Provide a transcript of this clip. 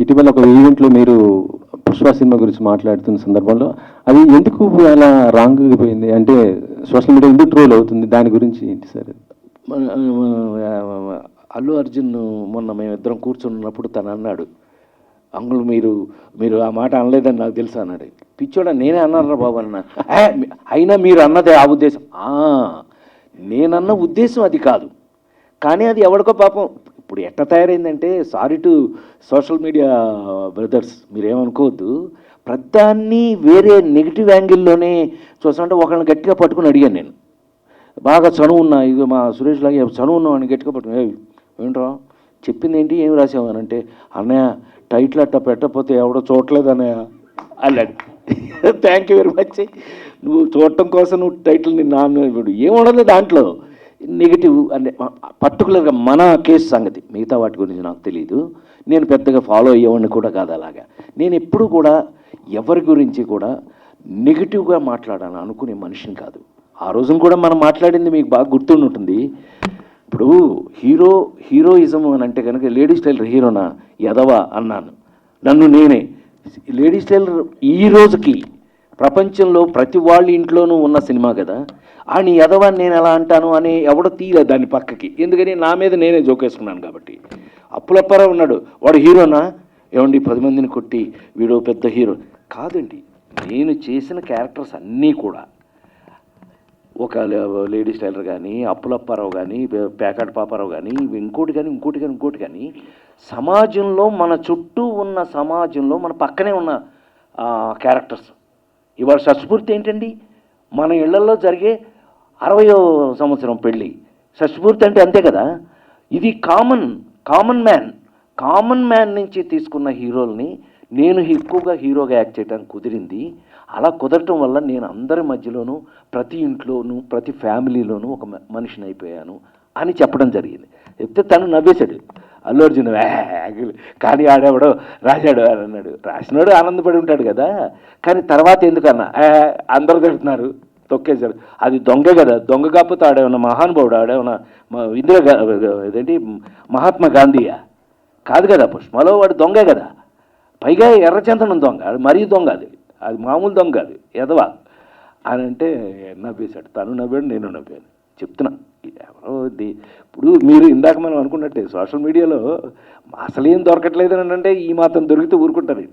ఇటీవల ఒక ఈవెంట్లో మీరు పుష్ప సినిమా గురించి మాట్లాడుతున్న సందర్భంలో అది ఎందుకు అలా రాంగ్ పోయింది అంటే సోషల్ మీడియా ఎందుకు ట్రోల్ అవుతుంది? దాని గురించి ఏంటి సార్? అల్లు అర్జున్ మొన్న మేమిద్దరం కూర్చున్నప్పుడు తను అన్నాడు అంగులు మీరు మీరు ఆ మాట అనలేదని నాకు తెలుసు అన్నాడు. పిచ్చోడా నేనే అన్నారా బాబు అన్న. అయినా మీరు అన్నదే ఆ ఉద్దేశం. నేనన్న ఉద్దేశం అది కాదు. కానీ అది ఎవరికో పాపం ఇప్పుడు ఎట్ట తయారైందంటే sorry to social media brothers మీరేమనుకోవద్దు. ప్రతిదాన్ని వేరే నెగిటివ్ యాంగిల్లోనే చూస్తుంటే ఒకళ్ళని గట్టిగా పట్టుకుని అడిగాను నేను. బాగా చనువు ఉన్నా ఇది మా సురేష్ లాగా చనువు అని గట్టిగా పట్టుకుని ఏంట్రా చెప్పింది ఏంటి? ఏం రాసావు? అని అంటే అన్నయ్య టైటిల్ అట్ట పెట్టకపోతే ఎవడో చూడలేదు అన్నయ్య అన్నాడు. థ్యాంక్ యూ వెరీ మచ్ నువ్వు చూడటం కోసం నువ్వు టైటిల్ నాన్న ఇప్పుడు ఉండదు దాంట్లో. నెగిటివ్ అంటే పర్టికులర్గా మన కేసు సంగతి మిగతా వాటి గురించి నాకు తెలియదు నేను పెద్దగా ఫాలో అయ్యేవాడిని కూడా కాదు అలాగా. నేను ఎప్పుడు కూడా ఎవరి గురించి కూడా నెగిటివ్గా మాట్లాడాలని అనుకునే మనిషిని కాదు. ఆ రోజున కూడా మనం మాట్లాడింది మీకు బాగా గుర్తుండి ఉంటుంది. ఇప్పుడు హీరో హీరోయిజం అని అంటే కనుక లేడీస్ టైలర్ హీరోనా ఎదవా అన్నాను. నన్ను నేనే. లేడీస్ టైలర్ ఈ రోజుకి ప్రపంచంలో ప్రతి వాళ్ళ ఇంట్లోనూ ఉన్న సినిమా కదా. ఆయన యదవని నేను ఎలా అంటాను అని ఎవడో తీయలేదు దాన్ని పక్కకి. ఎందుకని నా మీద నేనే జోకేసుకున్నాను కాబట్టి. అప్పులప్పారావు ఉన్నాడు. వాడు హీరోనా? ఏమండి పది మందిని కొట్టి వీడు పెద్ద హీరో. కాదండి నేను చేసిన క్యారెక్టర్స్ అన్నీ కూడా. ఒక లేడీస్ టైలర్ కానీ అప్పులప్పారావు కానీ ప్యాకెట్ పాపారావు కానీ ఇంకోటి కానీ ఇంకోటి కానీ ఇంకోటి కానీ సమాజంలో మన చుట్టూ ఉన్న సమాజంలో మన పక్కనే ఉన్న క్యారెక్టర్స్. ఇవాళ సత్స్ఫూర్తి ఏంటండి? మన ఇళ్ళలో జరిగే అరవయో సంవత్సరం పెళ్ళి. షష్పూర్తి అంటే అంతే కదా? ఇది common common man common man నుంచి తీసుకున్న హీరోల్ని నేను ఎక్కువగా హీరోగా యాక్ట్ చేయడానికి కుదిరింది. అలా కుదరటం వల్ల నేను అందరి మధ్యలోనూ ప్రతి ఇంట్లోనూ ప్రతి ఫ్యామిలీలోనూ ఒక మనిషిని అయిపోయాను అని చెప్పడం జరిగింది. చెప్తే తను నవ్వేశాడు. అల్లు అర్జున్ కానీ ఆడేవాడు? రాశాడు అని అన్నాడు. రాసినాడు ఆనందపడి ఉంటాడు కదా. కానీ తర్వాత ఎందుకన్నా అందరు అందరూ తిడుతున్నారు. తొక్కేశారు. అది దొంగ కదా దొంగ కాకపోతే ఆడేమన్నా మహానుభావుడు ఆడేమన్నా మ- ఇందిరా ఇదేంటి మహాత్మా గాంధీయా? కాదు కదా పుష్మలో వాడు దొంగే కదా. పైగా ఎర్రచందనం దొంగ అది మరీ దొంగ అది. అది మామూలు దొంగ అది ఎదవా అని అంటే నవ్వేశాడు. తను నవ్వాడు నేను నవ్వాను. చెప్తున్నా ఎవరో ఇప్పుడు మీరు ఇందాక మనం అనుకున్నట్టే సోషల్ మీడియాలో అసలు ఏం దొరకట్లేదు అని అంటే ఈ మాత్రం దొరికితే ఊరుకుంటారండి